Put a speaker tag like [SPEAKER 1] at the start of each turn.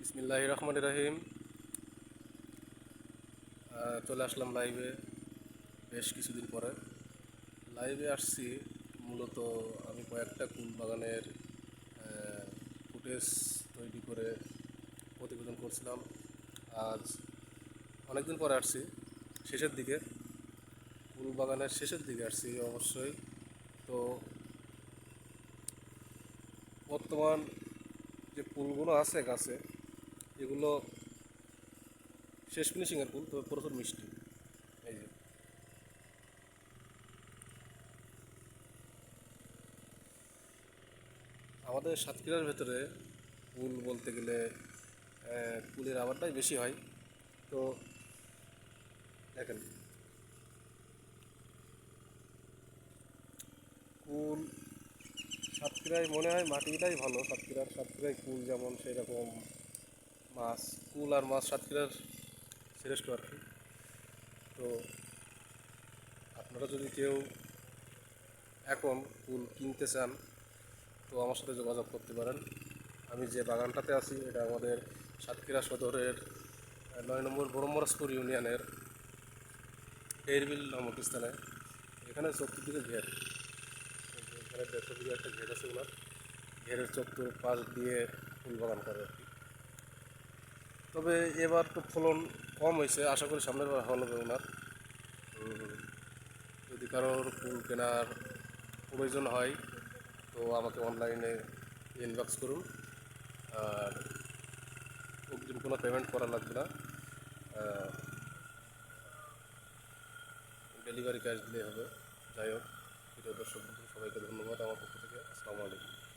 [SPEAKER 1] বিসমিল্লাহ রহমান রাহিম। চলে আসলাম লাইভে বেশ কিছুদিন পরে। লাইভে আসছি মূলত আমি কয়েকটা কুল বাগানের ফুটেজ তৈরি করে প্রতিবেদন করছিলাম। আজ অনেকদিন পরে আসছি, শেষের দিকে। কুল বাগানের শেষের দিকে আসছি অবশ্যই। তো বর্তমান যে ফুলগুলো আছে গাছে এগুলো শেষ ফিনিশিংয়ের ফুল, তবে প্রচুর মিষ্টি। এই যে। আমাদের সাতক্ষীরার ভেতরে ফুল বলতে গেলে ফুলের আবারটাই বেশি হয়। তো দেখেন। কুল সাতক্ষীরায় মনে হয় মাটিটাই ভালো, সাতক্ষীরার সাতক্ষীরায় কুল যেমন সেই রকম মাছ কুল আর মাছ সাতক্ষীরার শ্রেষ্ঠ আর কি। তো আপনারা যদি কেউ এখন কুল কিনতে চান, তো আমার সাথে যোগাযোগ করতে পারেন। আমি যে বাগানটাতে আছি, এটা আমাদের সাতক্ষীরা সদরের নয় নম্বর ব্রহ্মরাজপুর ইউনিয়নের ডেরবিল নামক স্থানে। এখানে চতুর্দিকে ঘের। এখানে দেড়শো বিঘা একটা ঘের আছে ওনার। ঘেরের চত্বর পাশ দিয়ে ফুল বাগান করে আর কি। তবে এবার তো ফলন কম হয়েছে, আশা করি সামনের বার ভালো হবে ওনার। যদি কারোর ফুল কেনার প্রয়োজন হয়, তো আমাকে অনলাইনে ইনবক্স করুন। আর অগ্রিম কোনো পেমেন্ট করা লাগবে না। ডেলিভারি ক্যাশ দিলেই হবে। যাই হোক, প্রিয় দর্শক সবাইকে ধন্যবাদ। আমার পক্ষ থেকে আসসালামু আলাইকুম।